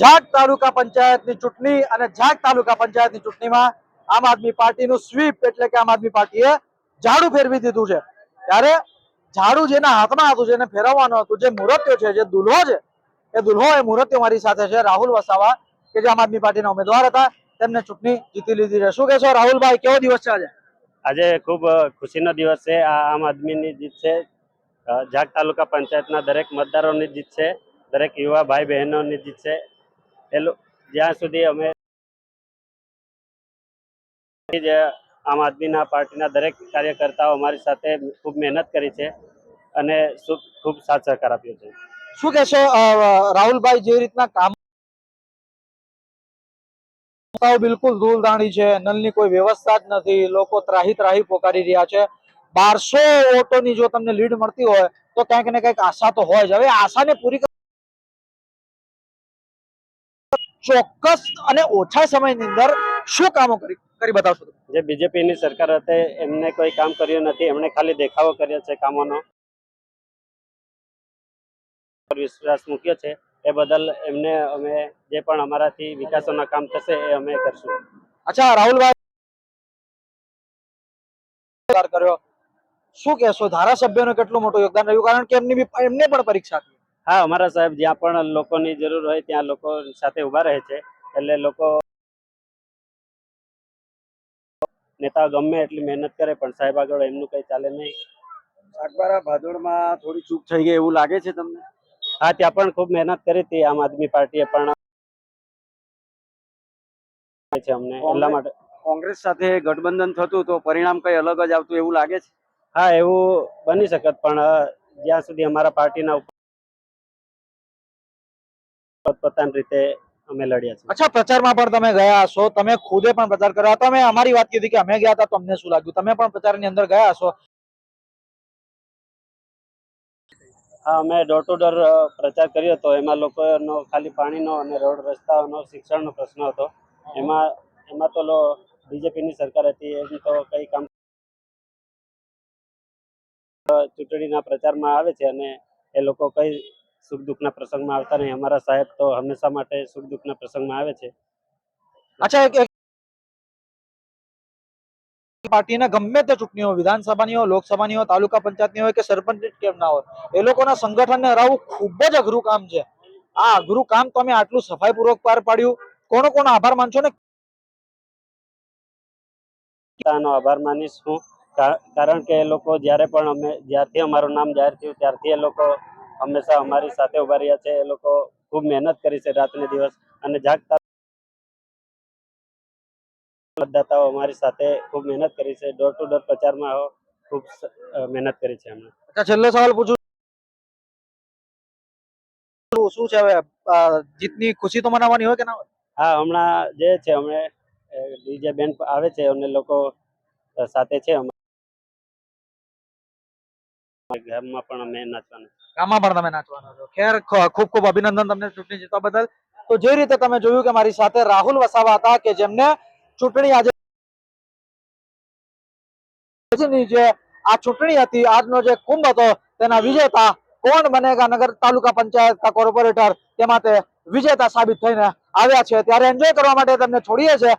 ઝાક તાલુકા પંચાયતની ચૂંટણી અને જાટ તાલુકા પંચાયતની ચૂંટણીમાં આમ આદમી પાર્ટીનું સ્વીપ એટલે કે આમ આદમી પાર્ટીએ ઝાડુ ફેરવી દીધું છે. ત્યારે ઝાડુ જેના હાથમાં હતું, જેને ફેરવવાનું હતું, જે મુહૂર્ત્યો છે, જે દુલ્હો છે, એ દુલ્હો એ મુહૂર્ત્યો મારી સાથે છે, રાહુલ વસાવા, કે જે આમ આદમી પાર્ટીના ઉમેદવાર હતા, તેમને ચૂંટણી જીતી લીધી છે. શું કહેશો? રાહુલભાઈ, કેવો દિવસ છે આજે? આજે ખૂબ ખુશીનો દિવસ છે. આ આમ આદમીની જીત છે. જાટ તાલુકા પંચાયતના દરેક મતદારોની જીત છે. દરેક યુવા ભાઈ બહેનોની જીત છે. જ્યાં સુધી અમે જે આમ આદમીના પાર્ટીના દરેક કાર્યકર્તાઓ અમારી સાથે ખૂબ મહેનત કરી છે અને ખૂબ સાથ સહકાર આપ્યો છે. શું કહેશો રાહુલભાઈ જે રીતના કામ બિલકુલ ધૂળધાણી છે, નલની કોઈ વ્યવસ્થા જ નથી, લોકો ત્રાહી ત્રાહી પોકારી રહ્યા છે. બારસો ઓટોની જો તમને લીડ મળતી હોય, તો ક્યાંક ને ક્યાંક આશા તો હોય જ. હવે આશાને પૂરી ચોક્કસ અને ઓછા સમયની અંદર શું કામો કરી કરી બતાવશો જે બીજેપીની સરકાર હતી એમને કોઈ કામ કર્યું નથી એમણે ખાલી દેખાવો કર્યો છે કામોનો. વિશ્વાસ મૂક્યો છે એ બદલ એમને અમે જે પણ અમારાથી વિકાસોના કામ થશે એ અમે કરશું. અચ્છા રાહુલભાઈ કર્યો. શું કહેશો? ધારાસભ્યનું કેટલું મોટું યોગદાન રહ્યું? કારણ કે એમની એમને પણ પરીક્ષા હા અમારા સાહેબ જ્યાં પણ લોકોની જરૂર હોય ત્યાં લોકો સાથે ઊભા રહે છે. એટલે લોકો નેતા ગમે એટલી મહેનત કરે પણ સાહેબ આગળ એમનું કઈ ચાલે નહીં. સાગબારા ભાદોડમાં થોડી ચૂક થઈ ગઈ એવું લાગે છે તમને? હા ત્યાં પણ ખૂબ મહેનત કરી હતી આમ આદમી પાર્ટીએ પણ. છે અમને એટલા માટે. કોંગ્રેસ સાથે ગઠબંધન થતું તો પરિણામ કઈ અલગ જ આવતું એવું લાગે છે? હા એવું બની શકત પણ જ્યાં સુધી અમારા પાર્ટીના પોતપોતાની રીતે અમે લડ્યા છીએ. અચ્છા પ્રચારમાં પણ તમે ગયા હશો. તમે ખુદે પણ પ્રચાર કર્યો તમે અમારી વાત કીધી કે અમે ગયા હતા તો અમને શું લાગ્યું? તમે પણ પ્રચારની અંદર ગયા હશો. હા અમે ડોર ટુ ડોર પ્રચાર કર્યો હતો. એમાં લોકોનો ખાલી પાણીનો અને રોડ રસ્તાઓનો શિક્ષણનો પ્રશ્ન હતો. એમાં એમાં તો બીજેપીની સરકાર હતી. એમ તો કઈ કામ ચૂંટણીના પ્રચારમાં આવે છે અને એ લોકો કઈ સુખ દુઃખના પ્રસંગમાં આવતા નહીં. અમારા સાહેબ તો હંમેશા માટે સુખ દુઃખના પ્રસંગમાં આવે છે. અચ્છા એક ગમે તે ચૂંટણીઓ વિધાનસભાની હોય લોકસભાની હોય તાલુકા પંચાયતની હોય કે સરપંચ કેમ ના હોય એ લોકોના સંગઠનને હરાવવું ખૂબ જ અઘરું કામ છે. આ અઘરું કામ તમે આટલું સફાઈપૂર્વક પાર પાડ્યું. કોનો કોનો આભાર માનશો ને? નો આભાર માનીશ હું. કારણ કે એ લોકો જ્યારે પણ અમે જ્યારથી અમારું નામ જાહેર થયું ત્યારથી એ લોકો હંમેશા અમારી સાથે ઊભા રહ્યા છે. એ લોકો ખૂબ મહેનત કરી છે રાતને દિવસ અને જાગતા મતદાતાઓ અમારી સાથે ખૂબ મહેનત કરી છે. ડોર ટુ ડોર પ્રચારમાં ખૂબ મહેનત કરી છે એમણે. અચ્છા છેલ્લો સવાલ પૂછું. શું- છે હવે? જીતની ખુશી તો મનાવવાની હોય કે ના હોય? હા હમણાં જે છે અમે ડીજે બેન આવે છે અને લોકો સાથે છે ગામમાં પણ અમે નાચવાના ગામમાં પણ તમે નાચવાના છો. ખેર ખૂબ ખૂબ અભિનંદન તમને ચૂંટણી જીતવા બદલ. તો જે રીતે તમે જોયું કે મારી સાથે રાહુલ વસાવા હતા કે જેમને ચૂંટણી આજે જે આ ચૂંટણી હતી, આજનો જે કુંભ હતો, તેના વિજેતા કોણ બનેગા નગર તાલુકા પંચાયત કા કોર્પોરેટર તે વિજેતા સાબિત થઈને આવ્યા છે. ત્યારે એન્જોય કરવા માટે તમને છોડીએ છે